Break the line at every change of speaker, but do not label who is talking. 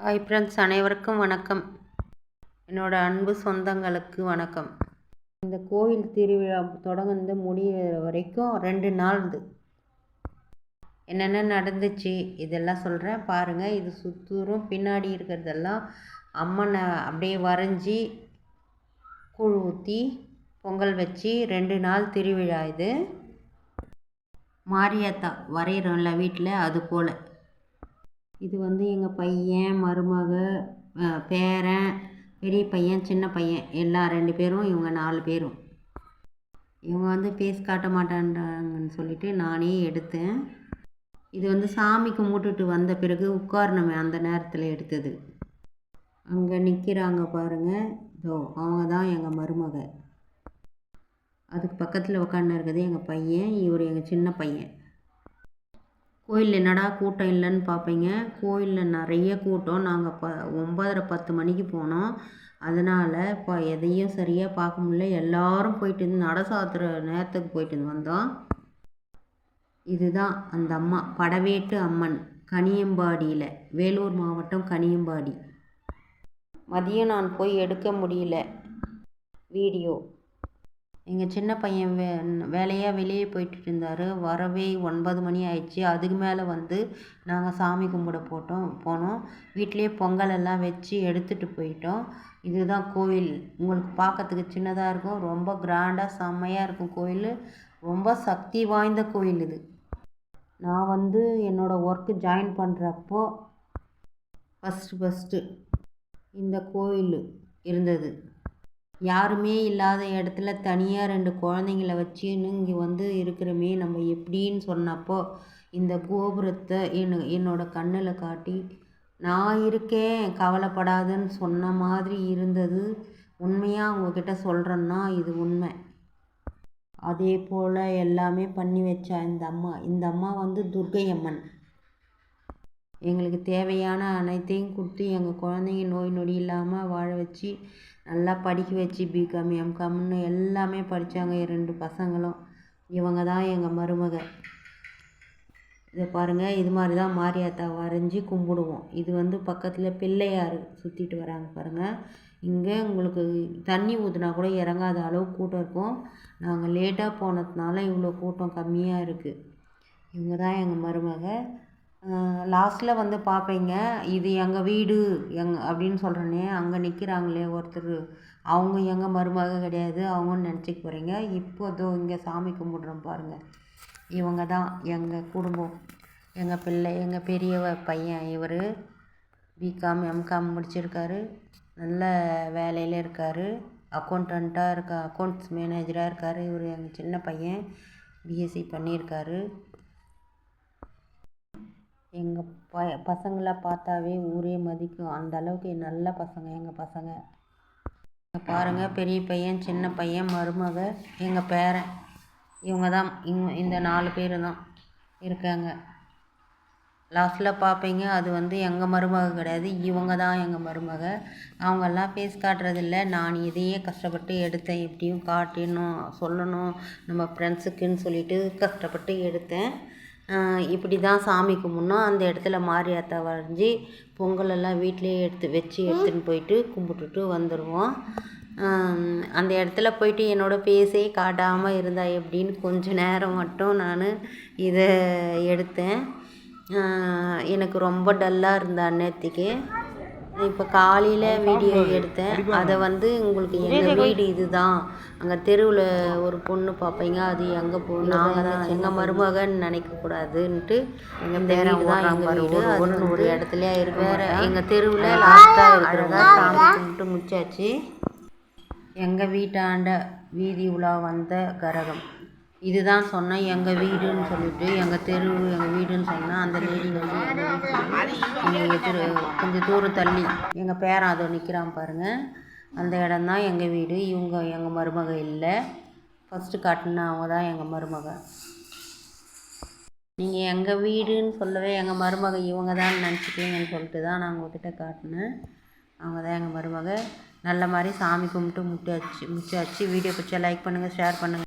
Hi friends அனைவருக்கும் வணக்கம். என்னோட அன்பு சொந்தங்களுக்கு வணக்கம். இந்த கோவில் திருவிழா தொடங்குந்து முடிகிற வரைக்கும் ரெண்டு நாள் இது. என்னென்ன நடந்துச்சு இதெல்லாம் சொல்கிறேன் பாருங்கள் இது சுத்தூரும் பின்னாடி இருக்கிறதெல்லாம் அம்மனை அப்படியே வரைஞ்சி கூழ் ஊற்றி பொங்கல் வச்சு ரெண்டு நாள் திருவிழா இது. மாரியாத்தா வரைகிறோம்ல வீட்டில் அது போல். இது வந்து எங்கள் பையன் மருமக பேரன் பெரிய பையன் சின்ன பையன். எல்லா ரெண்டு பேரும் இவங்க நாலு பேரும். இவங்க வந்து பேஸ் காட்ட மாட்டான்றாங்கன்னு சொல்லிட்டு நானே எடுத்தேன். இது வந்து சாமி கும்பிட்டுட்டு வந்த பிறகு உட்காரணுமே அந்த நேரத்தில் எடுத்தது. அங்கே நிற்கிறாங்க பாருங்கள் இதோ அவங்க தான் எங்கள் மருமக. அதுக்கு பக்கத்தில் உட்காந்து இருக்குது எங்கள் பையன் இவர் எங்கள் சின்ன பையன். கோயிலில் என்னடா கூட்டம் இல்லைன்னு பார்ப்பீங்க. கோயிலில் நிறைய கூட்டம். நாங்கள் ப ஒம்பதரை பத்து மணிக்கு போனோம். அதனால் இப்போ எதையும் சரியாக பார்க்க முடியல. எல்லோரும் போயிட்டு நட சாத்துற நேரத்துக்கு போயிட்டு வந்தோம். இதுதான் அந்த அம்மா படவேட்டு அம்மன் கனியம்பாடியில் வேலூர் மாவட்டம் கனியம்பாடி. மதியம் நான் போய் எடுக்க முடியல. வீடியோ. எங்கள் சின்ன பையன் வே வேலையாக வெளியே போயிட்டு இருந்தார். வரவே ஒன்பது மணி ஆயிடுச்சு. அதுக்கு மேலே வந்து நாங்கள் சாமி கும்பிட போட்டோம் போனோம். வீட்டிலே பொங்கல் எல்லாம் வச்சு எடுத்துகிட்டு போயிட்டோம். இதுதான் கோவில். உங்களுக்கு பார்க்கறதுக்கு சின்னதாக இருக்கும். ரொம்ப கிராண்டாக செம்மையாக இருக்கும் கோயில் ரொம்ப சக்தி வாய்ந்த கோயில் இது. நான் வந்து என்னோடய ஒர்க்கு ஜாயின் பண்ணுறப்போ ஃபஸ்ட்டு ஃபஸ்ட்டு இந்த கோயில் இருந்தது. யாருமே இல்லாத இடத்துல தனியாக ரெண்டு குழந்தைங்கள வச்சுன்னு இங்கே வந்து இருக்கிறோமே நம்ம எப்படின்னு சொன்னப்போ இந்த கோபுரத்தை என் என்னோடய கண்ணில் காட்டி நான் இருக்கேன் கவலைப்படாதுன்னு சொன்ன மாதிரி இருந்தது. உண்மையாக அவங்கக்கிட்ட சொல்கிறேன்னா இது உண்மை. அதே போல் எல்லாமே பண்ணி வச்சா இந்த அம்மா. இந்த அம்மா வந்து துர்கை அம்மன் எங்களுக்கு தேவையான அனைத்தையும் கொடுத்து எங்கள் குழந்தைங்க நோய் நொடி இல்லாமல் வாழ வச்சு நல்லா படிக்க வச்சு பிகாம் எம்காம்னு எல்லாமே படித்தாங்க ரெண்டு பசங்களும். இவங்க தான் எங்கள் மருமக. இதை பாருங்கள் இது மாதிரி தான் மாரியாத்தா வரைஞ்சி கும்பிடுவோம். இது வந்து பக்கத்தில் பிள்ளையார் சுற்றிட்டு வராங்க பாருங்கள் இங்கே உங்களுக்கு தண்ணி ஊற்றினா கூட இறங்காத அளவு கூட்டம் இருக்கும். நாங்கள் லேட்டாக போனதுனால இவ்வளோ கூட்டம் கம்மியாக இருக்குது இவங்க தான் எங்கள் மருமக. லாஸ்ட்டில் வந்து பார்ப்பீங்க இது எங்கள் வீடு எங் அப்படின்னு சொல்கிறோன்னே அங்கே நிற்கிறாங்களே ஒருத்தர். அவங்க எங்கள் மருமக கிடையாது அவங்கன்னு நினச்சிக்க போகிறீங்க இப்போ இதோ இங்கே சாமி கும்பிட்றோம் பாருங்கள் இவங்க தான் எங்கள் குடும்பம். எங்கள் பிள்ளை எங்கள் பெரியவ பையன் இவர். பிகாம் எம்காம் முடிச்சிருக்காரு. நல்ல வேலையில் இருக்கார். அக்கௌண்டண்ட்டாக இருக்கா அக்கௌண்ட்ஸ் மேனேஜராக இருக்கார் இவர் எங்கள் சின்ன பையன். பிஎஸ்சி பண்ணியிருக்காரு. எங்கள் ப பசங்களை பார்த்தாவே ஊரே மதிக்கும். அந்த அளவுக்கு நல்ல பசங்க எங்கள் பசங்க. பாருங்கள் பெரிய பையன் சின்ன பையன் மருமக எங்கள் பேரன். இவங்க தான் இவங்க இந்த நாலு பேர் தான் இருக்காங்க. லாஸ்ட்டில் பார்ப்பீங்க அது வந்து எங்கள் மருமக கிடையாது. இவங்க தான் எங்கள் மருமக. அவங்கெல்லாம் ஃபேஸ் காட்டுறதில்ல. நான் இதையே கஷ்டப்பட்டு எடுத்தேன். எப்படியும் காட்டணும் சொல்லணும். நம்ம ஃப்ரெண்ட்ஸுக்குன்னு சொல்லிட்டு கஷ்டப்பட்டு எடுத்தேன். இப்படி தான் சாமி கும்பிட்ணும். அந்த இடத்துல மாரியாத்தா வரைஞ்சி பொங்கலெல்லாம் வீட்டிலே எடுத்து வச்சு எடுத்துன்னு போயிட்டு கும்பிட்டுட்டு வந்துடுவோம் அந்த இடத்துல போயிட்டு என்னோடய பேசே காட்டாமல் இருந்தா எப்படின்னு கொஞ்ச நேரம் மட்டும் நான் இதை எடுத்தேன். எனக்கு ரொம்ப டல்லாக இருந்தேன் அந்நேரத்துக்கு இப்போ காலையில் வீடியோ எடுத்தேன். அதை வந்து உங்களுக்கு எங்கள் வீடு இதுதான். அங்கே தெருவில் ஒரு பொண்ணு பார்ப்பீங்க அது எங்கே போ நாங்கள் தான் எங்கள் மருமகன்னு நினைக்கக்கூடாதுன்ட்டு எங்கள் வீடு தான் எங்கள் வீடு. அது ஒரு இடத்துல இருக்கு வேறு எங்கள் தெருவில் லாஸ்ட்டாக இருக்கிறவங்க சாமி கும்பிட்டு முடிச்சாச்சு. எங்கள் வீட்டாண்ட வீதி உலா வந்த கரகம். இதுதான் சொன்னேன் எங்கள் வீடுன்னு சொல்லிட்டு எங்கள் தெரு எங்கள் வீடுன்னு சொன்னால் அந்த லேடி வந்து எங்கள் எதிர் கொஞ்சம் தூரம் தள்ளி. எங்கள் பேரன் அதை நிற்கிறான் பாருங்கள் அந்த இடம் தான் எங்கள் வீடு. இவங்க எங்கள் மருமக இல்லை. ஃபஸ்ட்டு காட்டின அவங்க தான் எங்கள் மருமக. நீங்கள் எங்கள் வீடுன்னு சொல்லவே எங்கள் மருமக இவங்க தான் நினச்சிக்கிங்கன்னு சொல்லிட்டு தான் நான் உங்ககிட்ட காட்டினேன். அவங்க தான் எங்கள் மருமக. நல்ல மாதிரி சாமி கும்பிட்டு முட்டாச்சு முச்சாச்சு வீடியோ பிடிச்சா லைக் பண்ணுங்கள் ஷேர் பண்ணுங்கள்